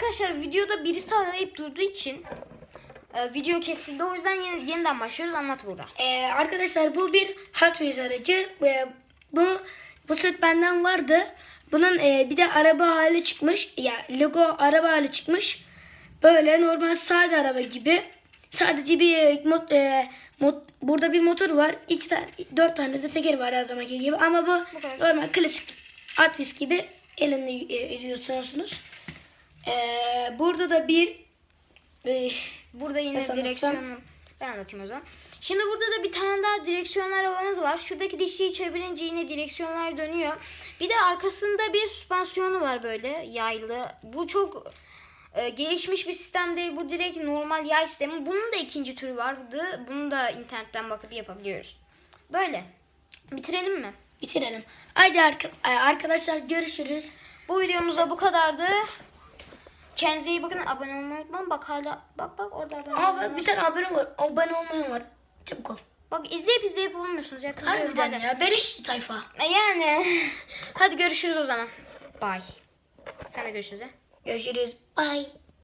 Arkadaşlar videoda birisi arayıp durduğu için e, video kesildi. O yüzden yeni- yeniden başlıyoruz. Anlat burada. Ee, arkadaşlar bu bir Hot Wheels aracı. Ee, bu bu set benden vardı. Bunun e, bir de araba hali çıkmış. Ya Lego araba hali çıkmış. Böyle normal sade araba gibi. Sadece bir e, mot, e, mot- burada bir motor var. İki tane, dört tane de teker var her zamanki gibi. Ama bu normal klasik Hot Wheels gibi elinde e, ediyorsunuz. Ee, burada da bir e, Burada yine anlatsam? direksiyonu ben anlatayım o zaman. Şimdi burada da bir tane daha direksiyonlar arabamız var. Şuradaki dişliyi çevirince yine direksiyonlar dönüyor. Bir de arkasında bir süspansiyonu var böyle yaylı. Bu çok e, gelişmiş bir sistem değil. Bu direkt normal yay sistemi. Bunun da ikinci türü vardı. Bunu da internetten bakıp yapabiliyoruz. Böyle. Bitirelim mi? bitirelim. Haydi e, arkadaşlar görüşürüz. Bu videomuzda bu kadardı. Kendinize iyi bakın. Abone olmayı unutmayın. Bak hala bak bak orada abone Aa bak bir tane abone var. Abone olmayan var. Çabuk ol. Bak izleyip izleyip olmuyorsunuz ya. Kızıyorum Harbiden hadi. ya. Beriş tayfa. E Yani. hadi görüşürüz o zaman. Bye. Sana görüşürüz. he. Görüşürüz. Bye.